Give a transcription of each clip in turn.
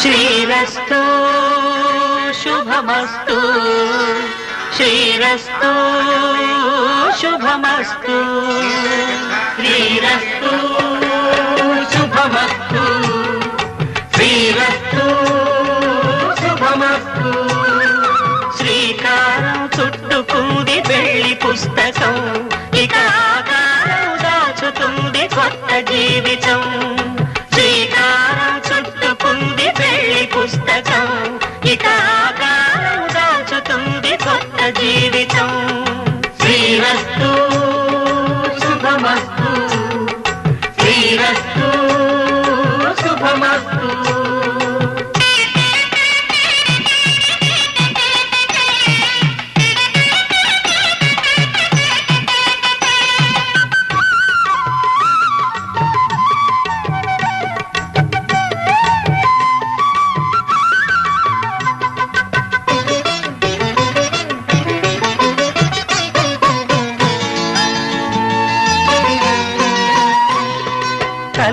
శ్రీరస్తు శుభమస్తు. శ్రీరస్తు శుభమస్తు. శ్రీరస్తు శుభమస్తు. శ్రీరస్తు శుభమస్తు. శ్రీకారం చుట్టుకు జీవితం.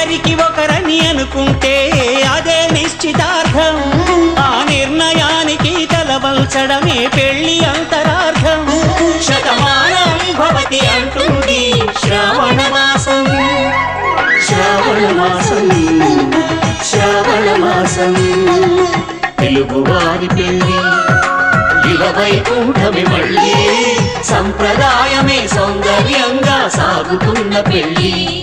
ఒకరికి ఒకరని అనుకుంటే అదే నిశ్చితార్థం. ఆ నిర్ణయానికి తలవల్చడమే పెళ్ళి అంతరార్థం. శతమానం భవతి అంటుంది శ్రావణ మాసం. శ్రావణ మాసం. శ్రావణ మాసం. తెలుగువారి పెళ్ళి. ఇలవైకుంఠమి మళ్ళీ సంప్రదాయమే సౌందర్యంగా సాగుతున్న పెళ్ళి.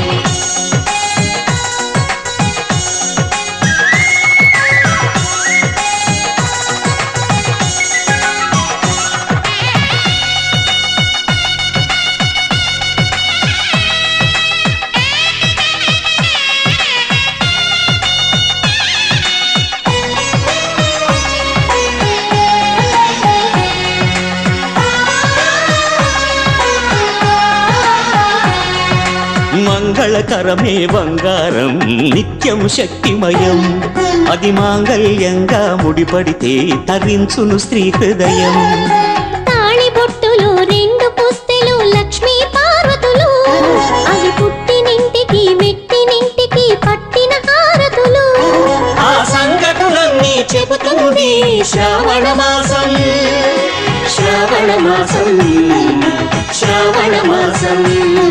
మంగళకరమే బంగారం నిత్యం శక్తిమయం. అది మాంగళ్యంగా ముడిపడితే తరించును స్త్రీ హృదయం చెబుతుంది శ్రావణ మాసం. శ్రావణ మాసం శ్రావణ మాసం.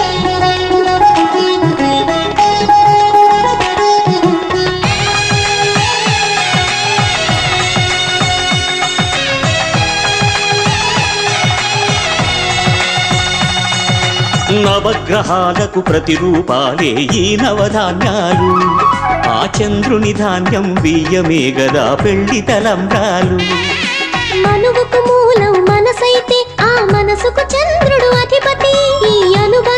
నవగ్రహాలకు ప్రతిరూపాలే ఈ నవధాన్యాలు. ఆ చంద్రుని ధాన్యం బియ్యమే గదా పెళ్ళి తలంబ్రాలు. మనువుకు మూలం మనసైతే ఆ మనసుకు చంద్రుడు అధిపతి. ఈ అనుభవం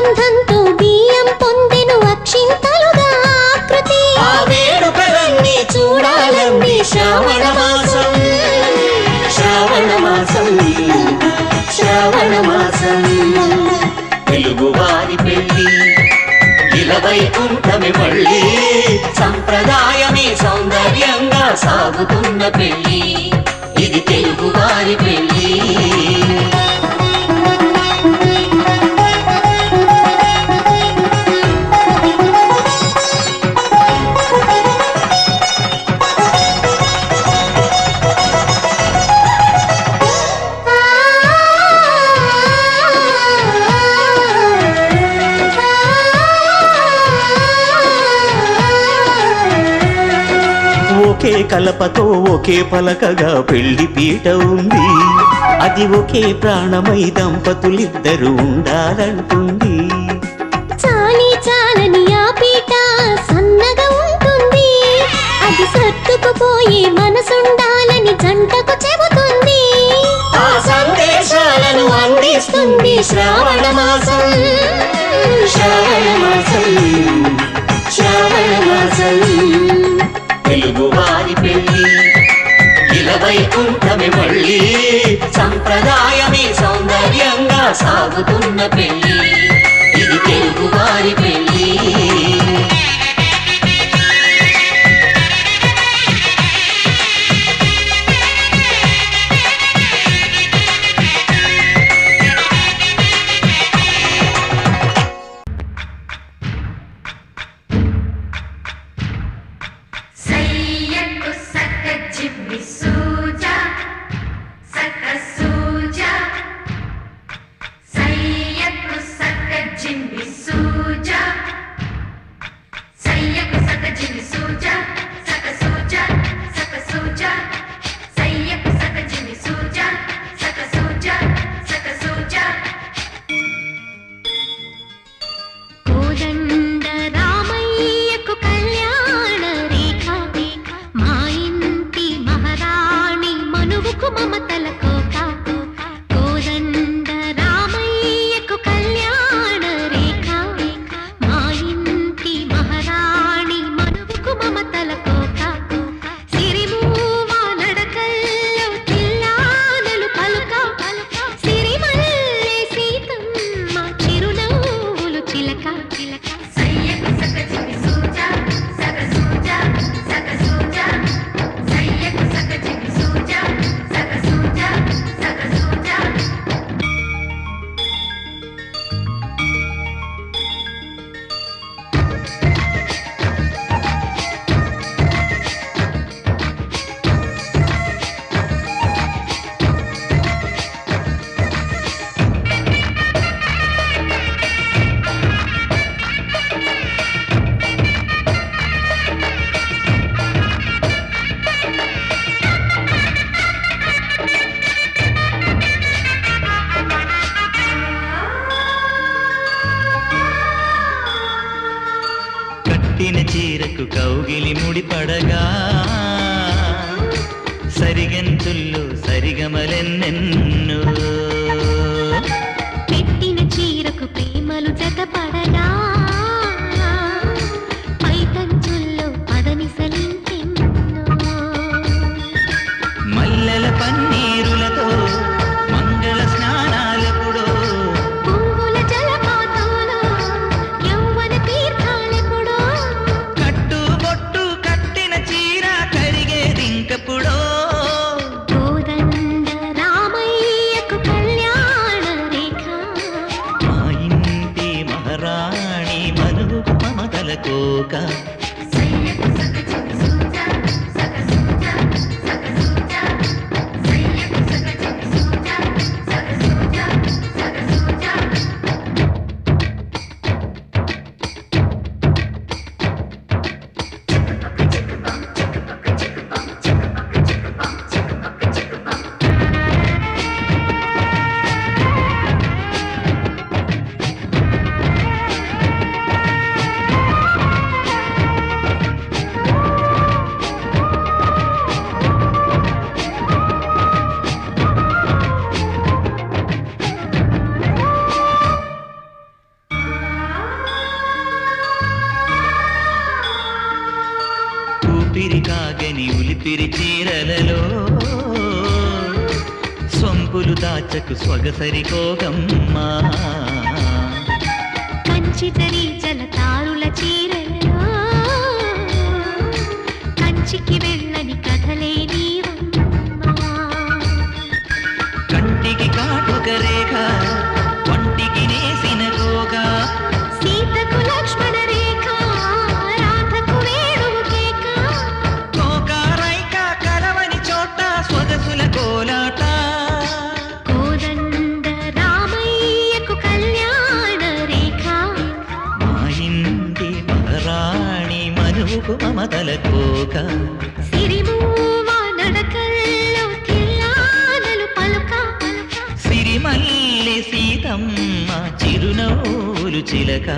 సంప్రదాయమే సౌందర్యంగా సాగుతున్న పెళ్ళి. ఒకే కలపతో ఒకే పలకగా పెళ్ళి పీట ఉంది. అది ఒకే ప్రాణమై దంపతులిద్దరు ఉండాలంటుంది. చాలి చాలని ఆ పీట సన్నగా ఉంటుంది. అది సర్దుకుపోయే మనసుండాలని జంటకు చెబుతుంది. ఆ సందేశాలను అందిస్తుంది శ్రావణ మాసం. వైకుంఠమే మళ్ళీ. సంప్రదాయమే సౌందర్యంగా సాగుతున్న పెళ్ళి. ఇది తెలుగు వారి పెళ్ళి. ಹೋಗ దాచకు సొగసరి పోగమ్మా పంచితరీ జల మనూపు మమతల కోక. సిరిమల్లి సీతమ్మ చిరునవ్వులు చిలక.